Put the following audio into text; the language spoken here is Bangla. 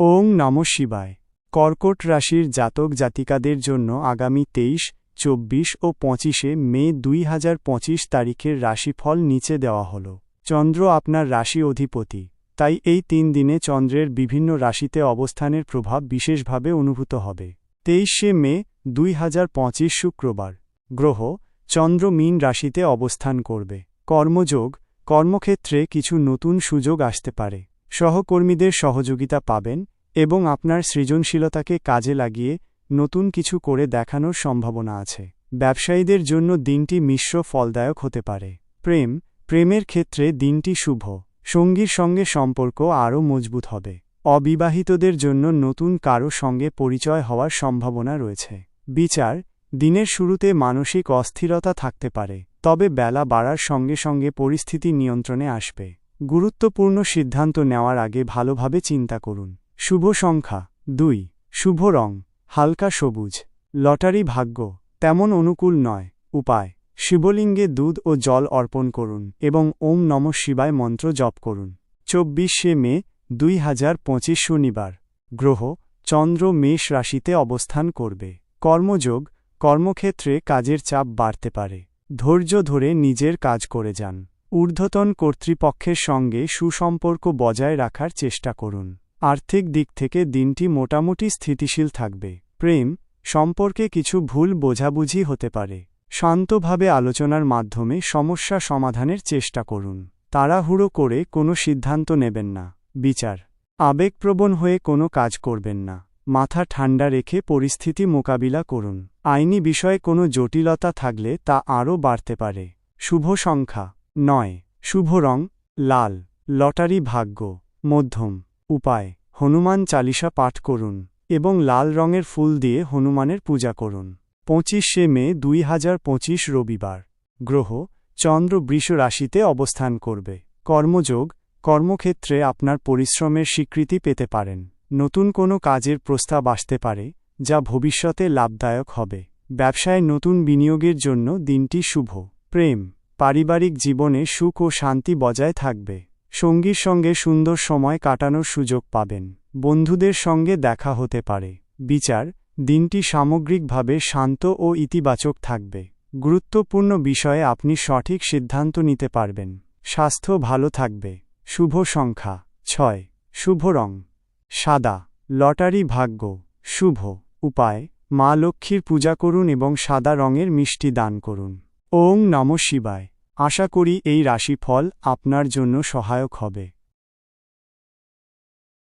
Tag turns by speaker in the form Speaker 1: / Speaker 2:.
Speaker 1: ওং নম শিবায়। কর্কট রাশির জাতক জাতিকাদের জন্য আগামী তেইশ, চব্বিশ ও পঁচিশে মে দুই হাজার পঁচিশ তারিখের রাশিফল নিচে দেওয়া হল। চন্দ্র আপনার রাশি অধিপতি। তাই এই তিন দিনে চন্দ্রের বিভিন্ন রাশিতে অবস্থানের প্রভাব বিশেষভাবে অনুভূত হবে। তেইশে মে দুই হাজার পঁচিশ শুক্রবার। গ্রহ, চন্দ্র মীন রাশিতে অবস্থান করবে। কর্মযোগ, কর্মক্ষেত্রে কিছু নতুন সুযোগ আসতে পারে। সহকর্মীদের সহযোগিতা পাবেন এবং আপনার সৃজনশীলতাকে কাজে লাগিয়ে নতুন কিছু করে দেখানোর সম্ভাবনা আছে। ব্যবসায়ীদের জন্য দিনটি মিশ্র ফলদায়ক হতে পারে। প্রেম, প্রেমের ক্ষেত্রে দিনটি শুভ। সঙ্গীর সঙ্গে সম্পর্ক আরও মজবুত হবে। অবিবাহিতদের জন্য নতুন কারও সঙ্গে পরিচয় হওয়ার সম্ভাবনা রয়েছে। বিচার, দিনের শুরুতে মানসিক অস্থিরতা থাকতে পারে, তবে বেলা বাড়ার সঙ্গে সঙ্গে পরিস্থিতি নিয়ন্ত্রণে আসবে। গুরুত্বপূর্ণ সিদ্ধান্ত নেওয়ার আগে ভালোভাবে চিন্তা করুন। শুভ সংখ্যা, দুই। শুভ রং, হালকা সবুজ। লটারি ভাগ্য, তেমন অনুকূল নয়। উপায়, শিবলিঙ্গে দুধ ও জল অর্পণ করুন এবং ওম নম শিবায় মন্ত্র জপ করুন। চব্বিশে মে, দুই হাজার পঁচিশ শনিবার। গ্রহ, চন্দ্র মেষ রাশিতে অবস্থান করবে। কর্মযোগ, কর্মক্ষেত্রে কাজের চাপ বাড়তে পারে। ধৈর্য ধরে নিজের কাজ করে যান। ঊর্ধ্বতন কর্তৃপক্ষের সঙ্গে সুসম্পর্ক বজায় রাখার চেষ্টা করুন। আর্থিক দিক থেকে দিনটি মোটামুটি স্থিতিশীল থাকবে। প্রেম, সম্পর্কে কিছু ভুল বোঝাবুঝি হতে পারে। শান্তভাবে আলোচনার মাধ্যমে সমস্যা সমাধানের চেষ্টা করুন। তাড়াহুড়ো করে কোনো সিদ্ধান্ত নেবেন না। বিচার। আবেগপ্রবণ হয়ে কোনো কাজ করবেন না। মাথা ঠান্ডা রেখে পরিস্থিতি মোকাবিলা করুন। আইনি বিষয়ে কোনো জটিলতা থাকলে তা আরও বাড়তে পারে। শুভ সংখ্যা। নয়। শুভ রং, লাল। লটারি ভাগ্য। মধ্যম। উপায়। হনুমান চালিসা পাঠ করুন এবং লাল রঙের ফুল দিয়ে হনুমানের পূজা করুন। পঁচিশে মে দুই হাজার পঁচিশ রবিবার। গ্রহ, চন্দ্র বৃষ রাশিতে অবস্থান করবে। কর্মযোগ, কর্মক্ষেত্রে আপনার পরিশ্রমের স্বীকৃতি পেতে পারেন। নতুন কোনো কাজের প্রস্তাব আসতে পারে, যা ভবিষ্যতে লাভদায়ক হবে। ব্যবসায় নতুন বিনিয়োগের জন্য দিনটি শুভ। প্রেম। পারিবারিক জীবনে সুখ ও শান্তি বজায় থাকবে। সঙ্গীর সঙ্গে সুন্দর সময় কাটানোর সুযোগ পাবেন। বন্ধুদের সঙ্গে দেখা হতে পারে। বিচার, দিনটি সামগ্রিকভাবে শান্ত ও ইতিবাচক থাকবে। গুরুত্বপূর্ণ বিষয়ে আপনি সঠিক সিদ্ধান্ত নিতে পারবেন। স্বাস্থ্য ভালো থাকবে। শুভ সংখ্যা। ছয়। শুভ রং। সাদা। লটারি ভাগ্য। শুভ। উপায়, মা লক্ষ্মীর পূজা করুন এবং সাদা রঙের মিষ্টি দান করুন। ওং নম শিবায়। আশা করি এই রাশিফল আপনার জন্য সহায়ক হবে।